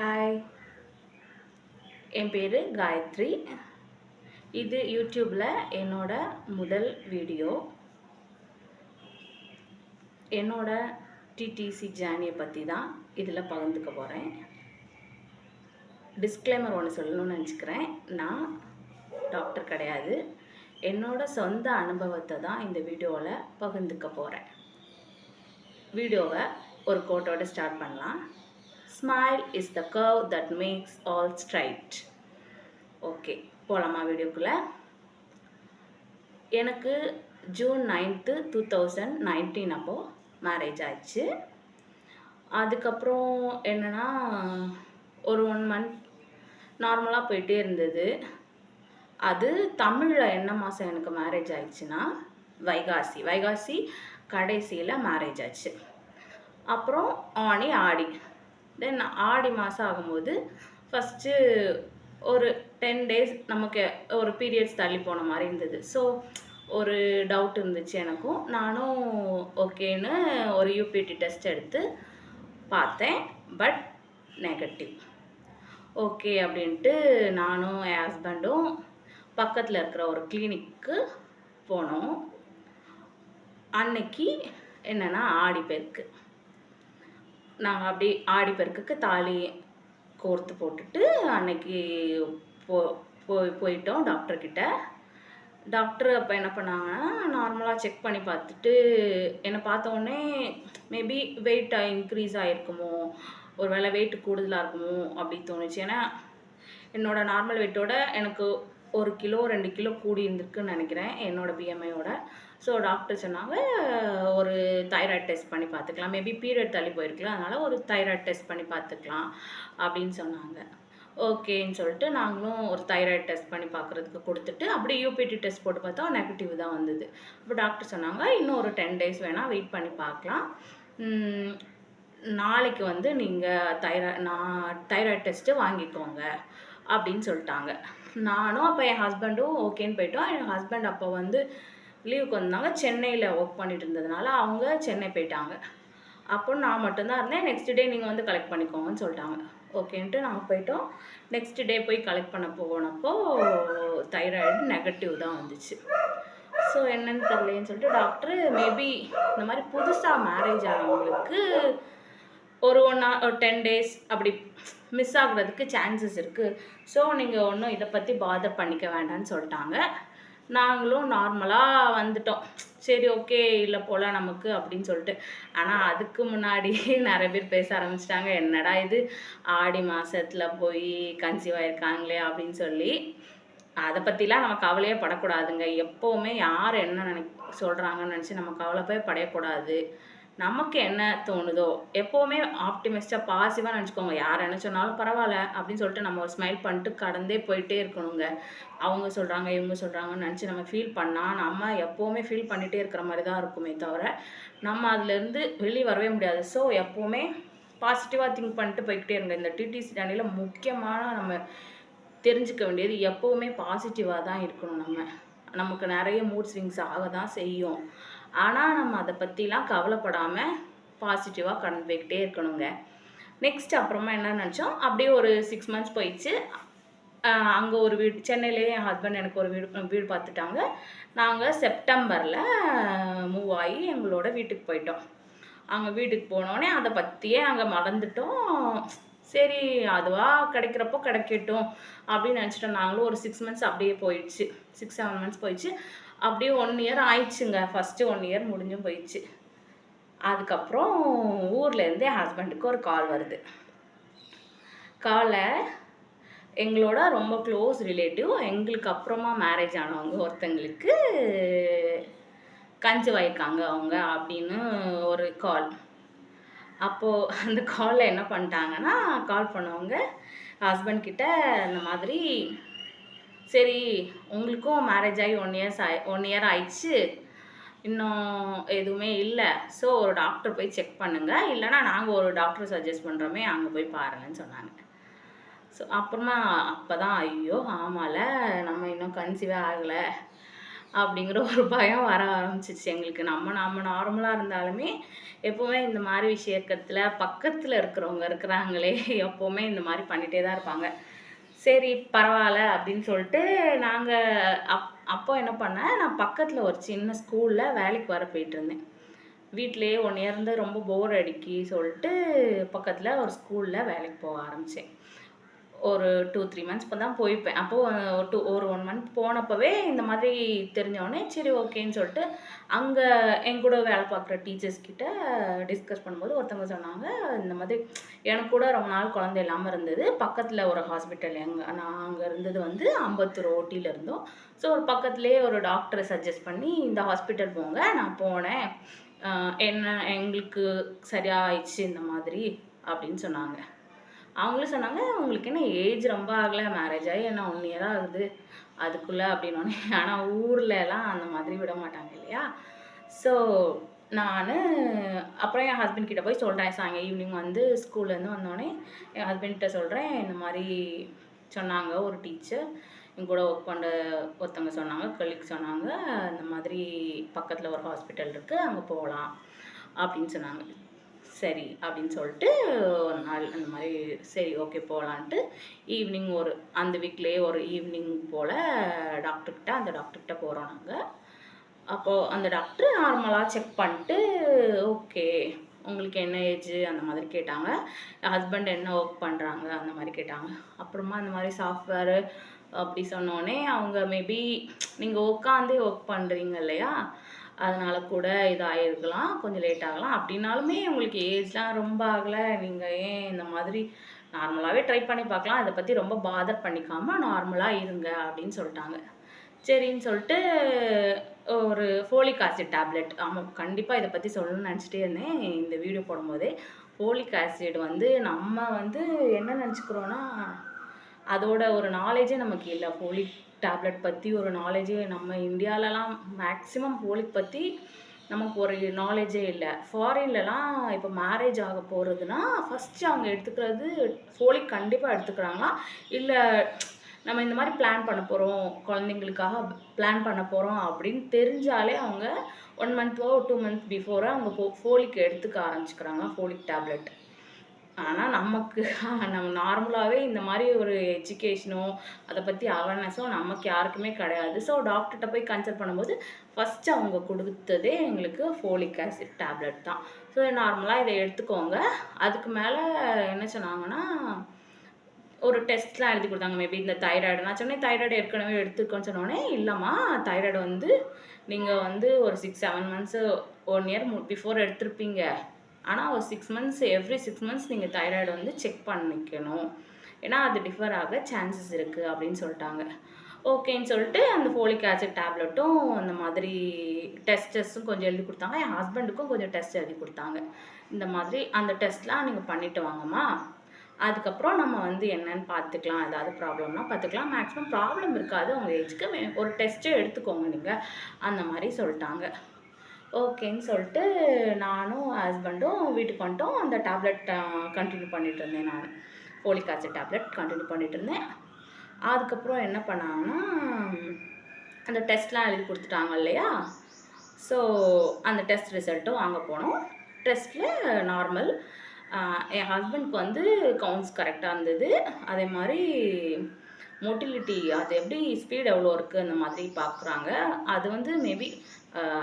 Hi என் பேர் காயத்ரி. இது யூடியூப்பில் என்னோட முதல் வீடியோ. என்னோட டிடிசி ஜேர்னியை பற்றி தான் இதில் பகிர்ந்துக்க போகிறேன் டிஸ்க்ளைமர் ஒன்று சொல்லணும்னு நினச்சிக்கிறேன். நான் டாக்டர் கிடையாது. என்னோட சொந்த அனுபவத்தை தான் இந்த வீடியோவில் பகிர்ந்துக்க போகிறேன் வீடியோவை ஒரு கோட்டோட ஸ்டார்ட் பண்ணலாம். Smile is the curve that makes all straight okay போகலாமா வீடியோக்குள்ளே? எனக்கு June ninth two thousand nineteen அப்போது மேரேஜ் ஆயிடுச்சு. அதுக்கப்புறம் என்னென்னா ஒரு ஒன் மந்த் நார்மலாக போயிட்டே இருந்தது. அது தமிழில் என்ன மாதம் எனக்கு மேரேஜ் ஆயிடுச்சுன்னா வைகாசி. வைகாசி கடைசியில் மேரேஜ் ஆச்சு. அப்புறம் ஆணி ஆடி. தென் ஆடி மாதம் ஆகும்போது ஃபஸ்ட்டு ஒரு டென் டேஸ் நமக்கு ஒரு பீரியட்ஸ் தள்ளி போன மாதிரி இருந்தது. ஸோ ஒரு டவுட் இருந்துச்சு எனக்கும். நானும் ஓகேன்னு ஒரு யூபிடி டெஸ்ட் எடுத்து பார்த்தேன். பட் நெகட்டிவ் ஓகே அப்படின்ட்டு நானும் என் ஹஸ்பண்டும் பக்கத்தில் இருக்கிற ஒரு கிளினிக்கு போனோம். அன்னைக்கு என்னென்னா ஆடி பெருக்கு. நாங்கள் அப்படியே ஆடி பெருக்குக்கு தாலி கோர்த்து போட்டுட்டு அன்னைக்கு போ போய் போயிட்டோம் டாக்டர்கிட்ட டாக்டர் அப்போ என்ன பண்ணாங்கன்னா நார்மலாக செக் பண்ணி பார்த்துட்டு என்னை பார்த்தோடனே மேபி வெயிட் இன்க்ரீஸ் ஆகிருக்குமோ ஒரு வேளை வெயிட் கூடுதலாக இருக்குமோ அப்படி தோணுச்சு. ஏன்னா என்னோடய நார்மல் வெயிட்டோட எனக்கு ஒரு கிலோ ரெண்டு கிலோ கூடி இருந்திருக்குன்னு நினைக்கிறேன் என்னோட பிஎம்ஐயோட ஸோ டாக்டர் சொன்னாங்க ஒரு தைராய்டு டெஸ்ட் பண்ணி பார்த்துக்கலாம். மேபி பீரியட் தள்ளி போயிருக்கலாம். அதனால் ஒரு தைராய்டு டெஸ்ட் பண்ணி பார்த்துக்கலாம் அப்படின்னு சொன்னாங்க. ஓகேன்னு சொல்லிட்டு நாங்களும் ஒரு தைராய்டு டெஸ்ட் பண்ணி பார்க்குறதுக்கு கொடுத்துட்டு அப்படி யூபிடி டெஸ்ட் போட்டு பார்த்தா நெகட்டிவ் தான் வந்தது. அப்போ டாக்டர் சொன்னாங்க இன்னும் ஒரு டென் டேஸ் வேணால் வெயிட் பண்ணி பார்க்கலாம். நாளைக்கு வந்து நீங்கள் தைரா நான் தைராய்டு டெஸ்ட்டு வாங்கிக்கோங்க அப்படின்னு சொல்லிட்டாங்க. நானும் அப்போ என் ஹஸ்பண்டும் ஓகேன்னு போயிட்டோம். என் ஹஸ்பண்ட் அப்போ வந்து லீவுக்கு வந்தாங்க. சென்னையில் ஒர்க் பண்ணிட்டு இருந்ததுனால அவங்க சென்னை போயிட்டாங்க. அப்போ நான் மட்டும்தான் இருந்தேன். நெக்ஸ்ட் டே நீங்கள் வந்து கலெக்ட் பண்ணிக்கோங்கன்னு சொல்லிட்டாங்க. ஓகேன்ட்டு நாங்கள் போயிட்டோம். நெக்ஸ்ட் டே போய் கலெக்ட் பண்ண போனப்போ தைராய்டு நெகட்டிவ் தான் வந்துச்சு. ஸோ என்னன்னு தெரியலன்னு சொல்லிட்டு டாக்டர் மேபி இந்த மாதிரி புதுசாக மேரேஜ் ஆனவங்களுக்கு ஒரு ஒன் ஒரு டென் டேஸ் அப்படி மிஸ் ஆகுறதுக்கு சான்சஸ் இருக்குது ஸோ நீங்கள் ஒன்றும் இதை பற்றி பாதர் பண்ணிக்க வேண்டாம்னு சொல்லிட்டாங்க. நாங்களும் நார்மலாக வந்துட்டோம். சரி ஓகே இல்லை போல நமக்கு அப்படின்னு சொல்லிட்டு. ஆனால் அதுக்கு முன்னாடி நிறைய பேர் பேச ஆரம்பிச்சிட்டாங்க. என்னடா இது? ஆடி மாதத்தில் போய் கன்சீவ் ஆயிருக்காங்களே அப்படின்னு சொல்லி. அதை பற்றிலாம் நம்ம கவலையே படக்கூடாதுங்க. எப்போவுமே யார் என்ன நினை சொல்கிறாங்கன்னு நினச்சி நம்ம கவலைப்பே படையக்கூடாது நமக்கு என்ன தோணுதோ எப்போவுமே ஆப்டிமிஸ்டாக பாசிவாக நினச்சிக்கோங்க. யார் என்ன சொன்னாலும் பரவாயில்ல அப்படின்னு சொல்லிட்டு நம்ம ஒரு ஸ்மைல் பண்ணிட்டு கடந்தே போயிட்டே இருக்கணுங்க. அவங்க சொல்கிறாங்க இவங்க சொல்கிறாங்கன்னு நினச்சி நம்ம ஃபீல் பண்ணால் நம்ம எப்போவுமே ஃபீல் பண்ணிகிட்டே இருக்கிற மாதிரி தான் இருக்குமே தவிர நம்ம அதுலேருந்து வெளியே வரவே முடியாது. ஸோ எப்போவுமே பாசிட்டிவாக திங்க் பண்ணிட்டு போய்கிட்டே இருங்க. இந்த டிடிசி டேனியில் முக்கியமான நம்ம தெரிஞ்சுக்க வேண்டியது எப்போவுமே பாசிட்டிவாக தான் இருக்கணும் நம்ம. நமக்கு நிறைய மூட் ஸ்விங்ஸ் ஆக தான் செய்யும். ஆனால் நம்ம அதை பற்றிலாம் கவலைப்படாமல் பாசிட்டிவாக கடந்து போய்கிட்டே இருக்கணுங்க. நெக்ஸ்ட் அப்புறமா என்ன நினச்சோம்? அப்படியே ஒரு சிக்ஸ் மந்த்ஸ் போயிடுச்சு. அங்கே ஒரு வீடு சென்னையிலேயே என் ஹஸ்பண்ட் எனக்கு ஒரு வீடு வீடு பார்த்துட்டாங்க. நாங்கள் செப்டம்பரில் மூவ் ஆகி எங்களோட வீட்டுக்கு போயிட்டோம். அங்கே வீட்டுக்கு போனோடனே அதை பற்றியே அங்கே மறந்துட்டோம். சரி அதுவாக கிடைக்கிறப்போ கிடைக்கட்டும் அப்படின்னு நினச்சிட்டோம். நாங்களும் ஒரு சிக்ஸ் மந்த்ஸ் அப்படியே போயிடுச்சு. சிக்ஸ் செவன் மந்த்ஸ் போயிடுச்சு. அப்படியே ஒன் இயர் ஆயிடுச்சுங்க. ஃபஸ்ட்டு ஒன் இயர் முடிஞ்சும் போயிடுச்சு. அதுக்கப்புறம் ஊர்லேருந்து என் ஹஸ்பண்டுக்கு ஒரு கால் வருது. காலை எங்களோட ரொம்ப க்ளோஸ் ரிலேட்டிவ் எங்களுக்கு அப்புறமா மேரேஜ் ஆனவங்க ஒருத்தங்களுக்கு கஞ்சி வைக்காங்க அவங்க அப்படின்னு ஒரு கால் அப்போது அந்த காலில் என்ன பண்ணிட்டாங்கன்னா கால் பண்ணவங்க ஹஸ்பண்ட் கிட்ட இந்த மாதிரி சரி உங்களுக்கும் மேரேஜ் ஆகி ஒன் இயர்ஸ் ஆய் ஒன் இயர் ஆயிடுச்சு. இன்னும் எதுவுமே இல்லை. ஸோ ஒரு டாக்டர் போய் செக் பண்ணுங்கள் இல்லைனா நாங்கள் ஒரு டாக்டர் சஜஸ்ட் பண்ணுறோமே அங்கே போய் பாருங்கன்னு சொன்னாங்க. ஸோ அப்புறமா அப்போ தான் ஐயோ ஆமால நம்ம இன்னும் கன்சீவே ஆகலை அப்படிங்கிற ஒரு பயம் வர ஆரம்பிச்சிச்சு எங்களுக்கு. நம்ம நம்ம நார்மலாக இருந்தாலுமே எப்போவுமே இந்த மாதிரி விஷயத்தில் பக்கத்தில் இருக்கிறவங்க இருக்கிறாங்களே எப்போவுமே இந்த மாதிரி பண்ணிகிட்டே தான் இருப்பாங்க. சரி பரவாயில்ல அப்படின்னு சொல்லிட்டு நாங்கள் அப் அப்போ என்ன பண்ணேன் நான் பக்கத்தில் ஒரு சின்ன ஸ்கூலில் வேலைக்கு வர போயிட்டு இருந்தேன். வீட்டிலேயே ஒன் இயர் இருந்து ரொம்ப போர் அடிக்கி சொல்லிட்டு பக்கத்தில் ஒரு ஸ்கூலில் வேலைக்கு போக ஆரம்பித்தேன் ஒரு டூ த்ரீ மந்த்ஸ் இப்போ தான் போய்ப்பேன். அப்போது ஒரு டூ ஒரு ஒன் மந்த் போனப்பவே இந்த மாதிரி தெரிஞ்சவொடனே சரி ஓகேன்னு சொல்லிட்டு அங்கே என் கூட வேலை பார்க்குற டீச்சர்ஸ் கிட்ட டிஸ்கஸ் பண்ணும்போது ஒருத்தவங்க சொன்னாங்க இந்த மாதிரி எனக்கு கூட ரொம்ப நாள் குழந்தை இல்லாமல் இருந்தது. பக்கத்தில் ஒரு ஹாஸ்பிட்டல் எங்கே நான் அங்கே இருந்தது வந்து அம்பத்தூர் ஓட்டியில் இருந்தோம். ஸோ ஒரு பக்கத்துலேயே ஒரு டாக்டரை சஜஸ்ட் பண்ணி இந்த ஹாஸ்பிட்டல் போங்க நான் போனேன். என்ன எங்களுக்கு சரியாயிடுச்சு இந்த மாதிரி அப்படின்னு சொன்னாங்க. அவங்களும் சொன்னாங்க அவங்களுக்கு என்ன ஏஜ் ரொம்ப ஆகலை மேரேஜ் ஆகி என்ன ஒன் இயர் ஆகுது? அதுக்குள்ளே அப்படின்னோடனே ஆனால் ஊர்லலாம் எல்லாம் அந்த மாதிரி விட மாட்டாங்க இல்லையா? ஸோ நான் அப்புறம் என் ஹஸ்பண்ட் கிட்ட போய் சொல்கிறேன் சாயங்க ஈவினிங் வந்து ஸ்கூல்லேருந்து வந்தோடனே என் ஹஸ்பண்ட்கிட்ட சொல்கிறேன் இந்த மாதிரி சொன்னாங்க ஒரு டீச்சர் என் கூட ஒர்க் பண்ண ஒருத்தவங்க சொன்னாங்க கொலீக் சொன்னாங்க இந்த மாதிரி பக்கத்தில் ஒரு ஹாஸ்பிட்டல் இருக்குது அங்கே போகலாம் அப்படின்னு சொன்னாங்க. சரி அப்படின்னு சொல்லிட்டு ஒரு நாள் அந்த மாதிரி சரி ஓகே போகலான்ட்டு ஈவினிங் ஒரு அந்த வீக்லேயே ஒரு ஈவினிங் போல் டாக்டர்கிட்ட அந்த டாக்டர்கிட்ட போகிறோம் நாங்கள் அப்போது அந்த டாக்டர் நார்மலாக செக் பண்ணிட்டு ஓகே உங்களுக்கு என்ன ஏஜ் அந்த மாதிரி கேட்டாங்க. ஹஸ்பண்ட் என்ன ஒர்க் பண்ணுறாங்க அந்த மாதிரி கேட்டாங்க. அப்புறமா அந்த மாதிரி சாஃப்ட்வேரு அப்படி சொன்னோடனே அவங்க மேபி நீங்கள் உட்காந்தே ஒர்க் பண்ணுறீங்க இல்லையா? அதனால கூட இதாகிருக்கலாம் கொஞ்சம் லேட் ஆகலாம். அப்படின்னாலுமே உங்களுக்கு ஏஜ்லாம் ரொம்ப ஆகலை. நீங்கள் ஏன் இந்த மாதிரி நார்மலாகவே ட்ரை பண்ணி பார்க்கலாம். அதை பற்றி ரொம்ப பாதர் பண்ணிக்காம நார்மலாக இருங்க அப்படின்னு சொல்லிட்டாங்க. சரின்னு சொல்லிட்டு ஒரு ஃபோலிக் ஆசிட் டேப்லெட் ஆமாம் கண்டிப்பாக இதை பற்றி சொல்லணும்னு நினச்சிட்டே இருந்தேன். இந்த வீடியோ போடும்போதே. ஃபோலிக் ஆசிட் வந்து நம்ம வந்து என்ன நினச்சிக்கிறோன்னா அதோட ஒரு நாலேஜே நமக்கு இல்லை. ஃபோலிக் டேப்லெட் பற்றி ஒரு நாலேஜே நம்ம இந்தியாவிலலாம் மேக்ஸிமம் ஃபோலிக் பற்றி நமக்கு ஒரு நாலேஜே இல்லை. ஃபாரின்லலாம் இப்போ மேரேஜ் ஆக போகிறதுனா ஃபஸ்ட்டு அவங்க எடுத்துக்கிறது ஃபோலிக் கண்டிப்பாக எடுத்துக்கிறாங்களா? இல்லை நம்ம இந்த மாதிரி பிளான் பண்ண போகிறோம் குழந்தைங்களுக்காக பிளான் பண்ண போகிறோம் அப்படின்னு தெரிஞ்சாலே அவங்க ஒன் மந்த்தோ டூ மந்த் பிஃபோராக அவங்க ஃபோலிக் எடுத்துக்க ஆரம்பிச்சுக்கிறாங்க ஃபோலிக் டேப்லெட் ஆனால் நமக்கு நம்ம நார்மலாகவே இந்த மாதிரி ஒரு எஜுகேஷனோ அதை பற்றி அவேர்னஸோ நமக்கு யாருக்குமே கிடையாது. ஸோ டாக்டர்கிட்ட போய் கன்சல்ட் பண்ணும்போது ஃபஸ்ட்டு அவங்க கொடுத்ததே எங்களுக்கு ஃபோலிக் ஆசிட் டேப்லெட் தான். ஸோ நார்மலாக இதை எடுத்துக்கோங்க. அதுக்கு மேலே என்ன சொன்னாங்கன்னா ஒரு டெஸ்ட்லாம் எழுதி கொடுத்தாங்க. மேபி இந்த தைராய்டு நான் சொன்னேன் தைராய்டு ஏற்கனவே எடுத்துக்கோன்னு சொன்னோடனே இல்லைம்மா தைராய்டு வந்து நீங்கள் வந்து ஒரு six seven months one year before எடுத்திருப்பீங்க. ஆனால் ஒரு six months every six months நீங்கள் தைராய்டு வந்து செக் பண்ணிக்கணும். ஏன்னா அது டிஃபர் ஆக சான்சஸ் இருக்குது அப்படின்னு சொல்லிட்டாங்க. ஓகேன்னு சொல்லிட்டு அந்த ஃபோலிக் ஆசிட் டேப்லெட்டும் அந்த மாதிரி டெஸ்டஸும் கொஞ்சம் எழுதி கொடுத்தாங்க. என் ஹஸ்பண்டுக்கும் கொஞ்சம் டெஸ்ட் எழுதி கொடுத்தாங்க. இந்த மாதிரி அந்த டெஸ்ட்லாம் நீங்கள் பண்ணிட்டு வாங்கம்மா. அதுக்கப்புறம் நம்ம வந்து என்னன்னு பார்த்துக்கலாம். ஏதாவது ப்ராப்ளம்னா பார்த்துக்கலாம். மேக்ஸிமம் ப்ராப்ளம் இருக்காது. உங்கள் ஏஜ்க்கு ஒரு டெஸ்ட்டு எடுத்துக்கோங்க நீங்கள் அந்த மாதிரி சொல்லிட்டாங்க. ஓகேன்னு சொல்லிட்டு நானும் ஹஸ்பண்டும் வீட்டுக்கு வந்துட்டோம். அந்த டேப்லெட் கண்டினியூ பண்ணிகிட்டு இருந்தேன் நான். ஃபோலிக் ஆசிட் டேப்லெட் கண்டினியூ பண்ணிகிட்டு இருந்தேன். அதுக்கப்புறம் என்ன பண்ணாங்கன்னா அந்த டெஸ்ட்லாம் எழுதி கொடுத்துட்டாங்க இல்லையா? ஸோ அந்த டெஸ்ட் ரிசல்ட்டும் வாங்க போனோம். டெஸ்ட்டில் நார்மல் என் ஹஸ்பண்ட்க்கு வந்து கவுண்ட்ஸ் கரெக்டாக இருந்தது. அதே மாதிரி மொட்டிலிட்டி அது எப்படி ஸ்பீட் எவ்வளோ இருக்குது அந்த மாதிரி பார்க்குறாங்க. அது வந்து மேபி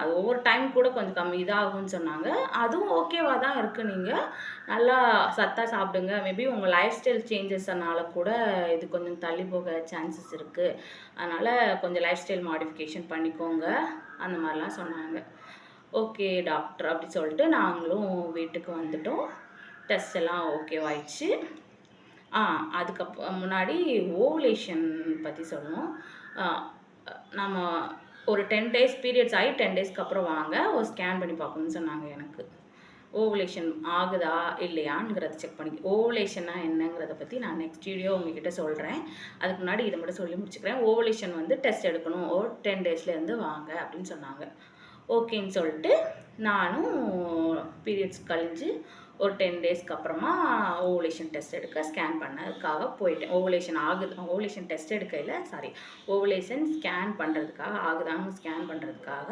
அது ஒவ்வொரு டைம் கூட கொஞ்சம் கம்மி இதாகும்னு சொன்னாங்க. அதுவும் ஓகேவாக தான் இருக்குது நீங்கள் நல்லா சத்தாக சாப்பிடுங்க. மேபி உங்கள் லைஃப் ஸ்டைல் சேஞ்சஸ்னால கூட இது கொஞ்சம் தள்ளி போக சான்சஸ் இருக்குது அதனால் கொஞ்சம் லைஃப் ஸ்டைல் மாடிஃபிகேஷன் பண்ணிக்கோங்க. அந்த மாதிரிலாம் சொன்னாங்க. ஓகே டாக்டர் அப்படி சொல்லிட்டு நாங்களும் வீட்டுக்கு வந்துட்டோம். டெஸ்ட் எல்லாம் ஓகேவாயிடுச்சு ஆ அதுக்கப்புறம் முன்னாடி ஓவுலேஷன் பற்றி சொல்லணும் நம்ம ஒரு டென் டேஸ் பீரியட்ஸ் ஆகி டென் டேஸ்க்கு அப்புறம் வாங்க ஒரு ஸ்கேன் பண்ணி பார்க்கணும்னு சொன்னாங்க எனக்கு. ஓவலேஷன் ஆகுதா இல்லையாங்கிறத செக் பண்ணி ஓவலேஷன்னா என்னங்கிறத பற்றி நான் நெக்ஸ்ட் வீடியோ உங்ககிட்ட சொல்கிறேன் அதுக்கு முன்னாடி இதை மட்டும் சொல்லி முடிச்சுக்கிறேன். ஓவலேஷன் வந்து டெஸ்ட் எடுக்கணும். ஒரு டென் டேஸ்லேருந்து வாங்க அப்படின்னு சொன்னாங்க. ஓகேன்னு சொல்லிட்டு நானும் பீரியட்ஸ் கழிஞ்சு ஒரு டென் டேஸ்க்கு அப்புறமா ஓவலேஷன் டெஸ்ட் எடுக்க ஸ்கேன் பண்ணதுக்காக போயிட்டேன். ஓவலேஷன் ஆகுது ஓவலேஷன் டெஸ்ட் எடுக்கையில் சாரி ஓவலேஷன் ஸ்கேன் பண்ணுறதுக்காக ஆகுதான்னு ஸ்கேன் பண்ணுறதுக்காக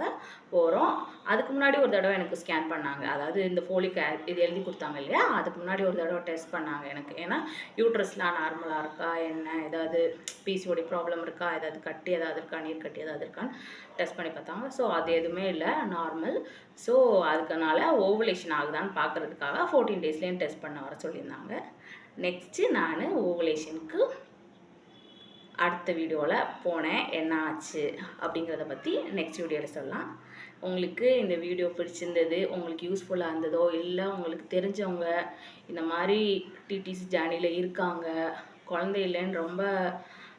போகிறோம் அதுக்கு முன்னாடி ஒரு தடவை எனக்கு ஸ்கேன் பண்ணாங்க. அதாவது இந்த ஃபோலிக் இது எழுதி கொடுத்தாங்க இல்லையா? அதுக்கு முன்னாடி ஒரு தடவை டெஸ்ட் பண்ணாங்க எனக்கு. ஏன்னா யூட்ரஸ்லாம் நார்மலாக இருக்கா? என்ன? ஏதாவது பிசிஓடி ப்ராப்ளம் இருக்கா? ஏதாவது கட்டி ஏதாவது இருக்கா? நீர் கட்டி ஏதாவது இருக்கான்னு டெஸ்ட் பண்ணி பார்த்தாங்க. ஸோ அது எதுவுமே இல்லை நார்மல் ஸோ அதுக்கனால ஓவலேஷன் ஆகுதான்னு பார்க்குறதுக்காக ஃபோர்டீன் டேஸ்லேயும் டெஸ்ட் பண்ண வர சொல்லியிருந்தாங்க. நெக்ஸ்ட்டு நான் ஓவலேஷனுக்கு அடுத்த வீடியோவில் போனேன். என்ன ஆச்சு அப்படிங்கிறத பற்றி நெக்ஸ்ட் வீடியோவில் சொல்லலாம். உங்களுக்கு இந்த வீடியோ பிடிச்சிருந்தது உங்களுக்கு யூஸ்ஃபுல்லாக இருந்ததோ இல்லை உங்களுக்கு தெரிஞ்சவங்க இந்த மாதிரி டிடிசி ஜேர்னியில் இருக்காங்க குழந்தை இல்லைன்னு ரொம்ப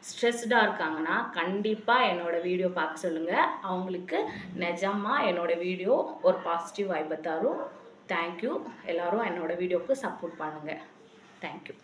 ஸ்ட்ரெஸ்டாக இருக்காங்கன்னா கண்டிப்பாக என்னோடய வீடியோ பார்க்க சொல்லுங்கள் அவங்களுக்கு நிஜமாக என்னோடய வீடியோ ஒரு பாசிட்டிவ் வைப்பை தரும். தேங்க்யூ எல்லோரும் என்னோடய வீடியோவுக்கு சப்போர்ட் பண்ணுங்கள் தேங்க்யூ